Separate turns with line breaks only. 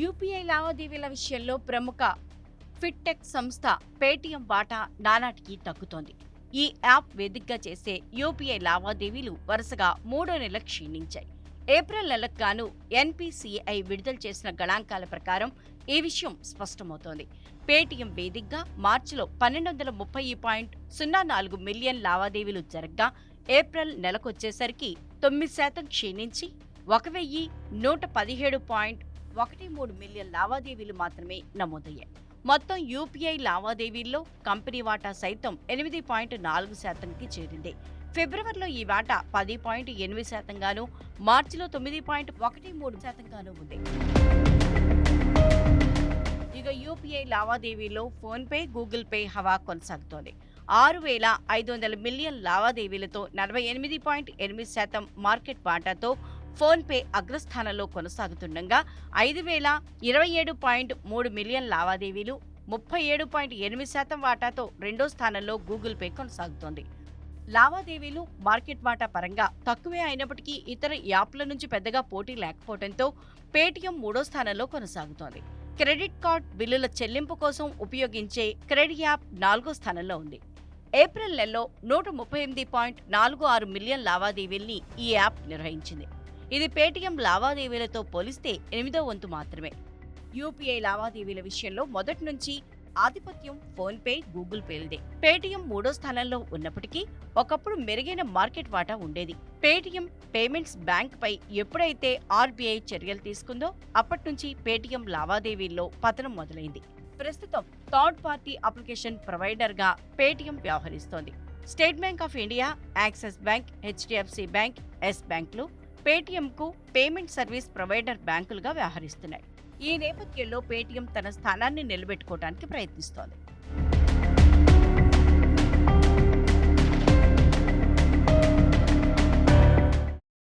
UPI లావాదేవీల విషయంలో ప్రముఖ ఫిట్టెక్ సంస్థ పేటీఎం వాటా నానాటికి తగ్గుతోంది. ఈ యాప్ వేదికగా చేసే యూపీఐ లావాదేవీలు వరుసగా మూడో నెల క్షీణించాయి. ఏప్రిల్ నెలకు గాను ఎన్పిసిఐ విడుదల చేసిన గణాంకాల ప్రకారం ఈ విషయం స్పష్టమవుతోంది. పేటీఎం వేదికగా మార్చిలో పన్నెండు వందల ముప్పై పాయింట్ సున్నా నాలుగు మిలియన్ లావాదేవీలు జరగ్గా ఏప్రిల్ నెలకొచ్చేసరికి తొమ్మిది శాతం క్షీణించి ఒక వెయ్యి నూట పదిహేడు పాయింట్ ఒకటి మూడు మిలియన్ లావాదేవీలు మాత్రమే నమోదయ్యాయి. మొత్తం యూపీఐ లావాదేవీల్లో కంపెనీ వాటా సైతం ఎనిమిది పాయింట్ నాలుగు శాతంకి చేరింది. ఫిబ్రవరిలో ఈ వాటా పది పాయింట్ ఎనిమిది శాతంగాను మార్చిలో తొమ్మిది పాయింట్ ఒకటి మూడు శాతంగాను ఉంది. ఇక యూపీఐ లావాదేవీలో ఫోన్పే గూగుల్ పే హవా కొనసాగుతోంది. ఆరు వేల ఐదు వందల మిలియన్ లావాదేవీలతో నలభై ఎనిమిది పాయింట్ ఎనిమిది శాతం మార్కెట్ వాటాతో ఫోన్పే అగ్రస్థానంలో కొనసాగుతుండగా ఐదు వేల ఇరవై ఏడు పాయింట్ మూడు మిలియన్ లావాదేవీలు ముప్పై ఏడు పాయింట్ ఎనిమిది శాతం వాటాతో రెండో స్థానంలో గూగుల్ పే కొనసాగుతోంది. లావాదేవీలు మార్కెట్ వాటా పరంగా తక్కువే అయినప్పటికీ ఇతర యాప్ల నుంచి పెద్దగా పోటీ లేకపోవడంతో పేటీఎం మూడో స్థానంలో కొనసాగుతోంది. క్రెడిట్ కార్డ్ బిల్లుల చెల్లింపు కోసం ఉపయోగించే క్రెడిట్ యాప్ నాలుగో స్థానంలో ఉంది. ఏప్రిల్ నెలలో నూట ముప్పై ఎనిమిది పాయింట్ నాలుగు ఆరు మిలియన్ లావాదేవీల్ని ఈ యాప్ నిర్వహించింది. ఇది పేటీఎం లావాదేవీలతో పోలిస్తే ఎనిమిదో వంతు మాత్రమే. యూపీఐ లావాదేవీల విషయంలో మొదటి నుంచి ఆధిపత్యం ఫోన్పే గూగుల్ పేలదే పేటీఎం మూడో స్థానంలో ఉన్నప్పటికీ ఒకప్పుడు మెరుగైన మార్కెట్ వాటా ఉండేది. పేటీఎం పేమెంట్స్ బ్యాంక్ పై ఎప్పుడైతే ఆర్బీఐ చర్యలు తీసుకుందో అప్పటి నుంచి పేటీఎం లావాదేవీల్లో పతనం మొదలైంది. ప్రస్తుతం థర్డ్ పార్టీ అప్లికేషన్ ప్రొవైడర్గా Paytm వ్యవహరిస్తోంది. State Bank of India Axis Bank HDFC Bank Yes బ్యాంక్లు పేటీఎంకు పేమెంట్ సర్వీస్ ప్రొవైడర్ బ్యాంకులుగా వ్యవహరిస్తున్నాయి. ఈ నేపథ్యంలో పేటీఎం తన స్థానాన్ని నిలబెట్టుకోవడానికి ప్రయత్నిస్తోంది.